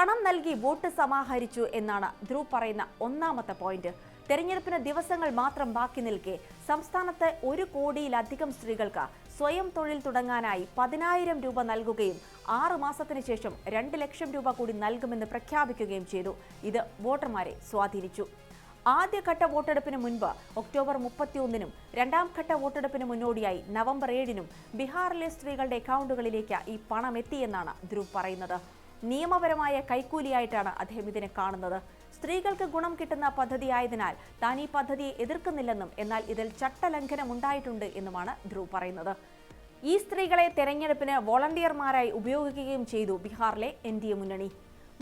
പണം നൽകി വോട്ട് സമാഹരിച്ചു എന്നാണ് ധ്രുവ് പറയുന്ന ഒന്നാമത്തെ പോയിന്റ് തെരഞ്ഞെടുപ്പിന് ദിവസങ്ങൾ മാത്രം ബാക്കി നിൽക്കെ സംസ്ഥാനത്ത് ഒരു കോടിയിലധികം സ്ത്രീകൾക്ക് സ്വയം തൊഴിൽ തുടങ്ങാനായി പതിനായിരം രൂപ നൽകുകയും ആറു മാസത്തിന് ശേഷം രണ്ട് ലക്ഷം രൂപ കൂടി നൽകുമെന്ന് പ്രഖ്യാപിക്കുകയും ചെയ്തു. ഇത് വോട്ടർമാരെ സ്വാധീനിച്ചു. ആദ്യഘട്ട വോട്ടെടുപ്പിന് മുൻപ് ഒക്ടോബർ മുപ്പത്തിയൊന്നിനും രണ്ടാം ഘട്ട വോട്ടെടുപ്പിന് മുന്നോടിയായി നവംബർ ഏഴിനും ബീഹാറിലെ സ്ത്രീകളുടെ അക്കൗണ്ടുകളിലേക്ക് ഈ പണം എത്തിയെന്നാണ് ധ്രുവ് പറയുന്നത്. നിയമപരമായ കൈക്കൂലിയായിട്ടാണ് അദ്ദേഹം ഇതിനെ കാണുന്നത്. സ്ത്രീകൾക്ക് ഗുണം കിട്ടുന്ന പദ്ധതിയായതിനാൽ താൻ ഈ പദ്ധതിയെ എതിർക്കുന്നില്ലെന്നും എന്നാൽ ഇതിൽ ചട്ടലംഘനം ഉണ്ടായിട്ടുണ്ട് എന്നുമാണ് ധ്രുവ് പറയുന്നത്. ഈ സ്ത്രീകളെ തെരഞ്ഞെടുപ്പിന് വോളണ്ടിയർമാരായി ഉപയോഗിക്കുകയും ചെയ്തു ബീഹാറിലെ എൻ ഡി എ മുന്നണി.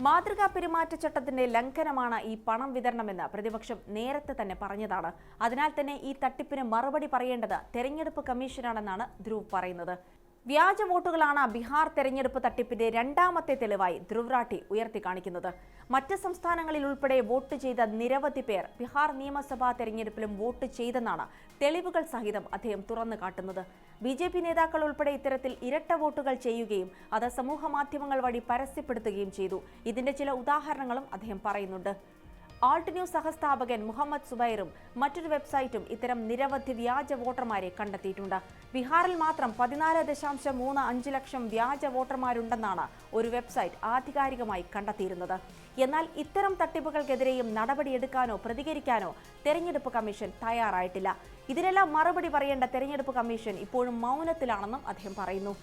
മാതൃകാ പെരുമാറ്റച്ചട്ടത്തിന്റെ ലംഘനമാണ് ഈ പണം വിതരണമെന്ന് പ്രതിപക്ഷം നേരത്തെ തന്നെ പറഞ്ഞതാണ്. അതിനാൽ തന്നെ ഈ തട്ടിപ്പിന് മറുപടി പറയേണ്ടത് തെരഞ്ഞെടുപ്പ് കമ്മീഷനാണെന്നാണ് ധ്രുവ് പറയുന്നത്. വ്യാജ വോട്ടുകളാണ് ബീഹാർ തെരഞ്ഞെടുപ്പ് തട്ടിപ്പിന്റെ രണ്ടാമത്തെ തെളിവായി ധ്രുവ് ഉയർത്തിക്കാണിക്കുന്നത്. ഉയർത്തി കാണിക്കുന്നത് മറ്റ് സംസ്ഥാനങ്ങളിൽ ഉൾപ്പെടെ വോട്ട് ചെയ്ത നിരവധി പേർ ബീഹാർ നിയമസഭാ തെരഞ്ഞെടുപ്പിലും വോട്ട് ചെയ്തെന്നാണ് തെളിവുകൾ സഹിതം അദ്ദേഹം തുറന്നു കാട്ടുന്നത്. ബി ജെ പി നേതാക്കൾ ഉൾപ്പെടെ ഇത്തരത്തിൽ ഇരട്ട വോട്ടുകൾ ചെയ്യുകയും അത് സമൂഹ മാധ്യമങ്ങൾ വഴി പരസ്യപ്പെടുത്തുകയും ചെയ്തു. ഇതിന്റെ ചില ഉദാഹരണങ്ങളും അദ്ദേഹം പറയുന്നുണ്ട്. ആൾട്ട് ന്യൂസ് സഹസ്ഥാപകൻ മുഹമ്മദ് സുബൈറും മറ്റൊരു വെബ്സൈറ്റും ഇത്തരം നിരവധി വ്യാജ വോട്ടർമാരെ കണ്ടെത്തിയിട്ടുണ്ട്. ബീഹാറിൽ മാത്രം പതിനാല് ദശാംശം മൂന്ന് അഞ്ച് ലക്ഷം വ്യാജ വോട്ടർമാരുണ്ടെന്നാണ് ഒരു വെബ്സൈറ്റ് ആധികാരികമായി കണ്ടെത്തിയിരുന്നത്. എന്നാൽ ഇത്തരം തട്ടിപ്പുകൾക്കെതിരെയും നടപടിയെടുക്കാനോ പ്രതികരിക്കാനോ തെരഞ്ഞെടുപ്പ് കമ്മീഷൻ തയ്യാറായിട്ടില്ല. ഇതിനെല്ലാം മറുപടി പറയേണ്ട തെരഞ്ഞെടുപ്പ് കമ്മീഷൻ ഇപ്പോഴും മൗനത്തിലാണെന്നും അദ്ദേഹം പറയുന്നു.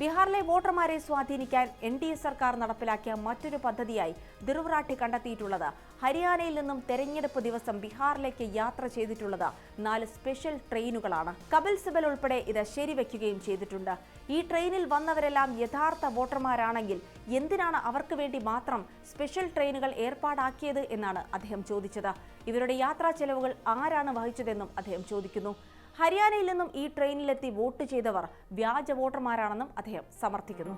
ബീഹാറിലെ വോട്ടർമാരെ സ്വാധീനിക്കാൻ എൻ ഡി എ സർക്കാർ നടപ്പിലാക്കിയ മറ്റൊരു പദ്ധതിയായി ദിറുവറാട്ടി കണ്ടെത്തിയിട്ടുള്ളത്. ഹരിയാനയിൽ നിന്നും തെരഞ്ഞെടുപ്പ് ദിവസം ബീഹാറിലേക്ക് യാത്ര ചെയ്തിട്ടുള്ളത് നാല് സ്പെഷ്യൽ ട്രെയിനുകളാണ്. കപിൽ സിബൽ ഉൾപ്പെടെ ഇത് ശരിവെക്കുകയും ചെയ്തിട്ടുണ്ട്. ഈ ട്രെയിനിൽ വന്നവരെല്ലാം യഥാർത്ഥ വോട്ടർമാരാണെങ്കിൽ എന്തിനാണ് അവർക്ക് വേണ്ടി മാത്രം സ്പെഷ്യൽ ട്രെയിനുകൾ ഏർപ്പാടാക്കിയത് എന്നാണ് അദ്ദേഹം ചോദിച്ചത്. ഇവരുടെ യാത്രാ ചെലവുകൾ ആരാണ് വഹിച്ചതെന്നും അദ്ദേഹം ചോദിക്കുന്നു. ഹരിയാനയിൽ നിന്നും ഈ ട്രെയിനിലെത്തി വോട്ട് ചെയ്തവർ വ്യാജ വോട്ടർമാരാണെന്നും അദ്ദേഹം സമർത്ഥിക്കുന്നു.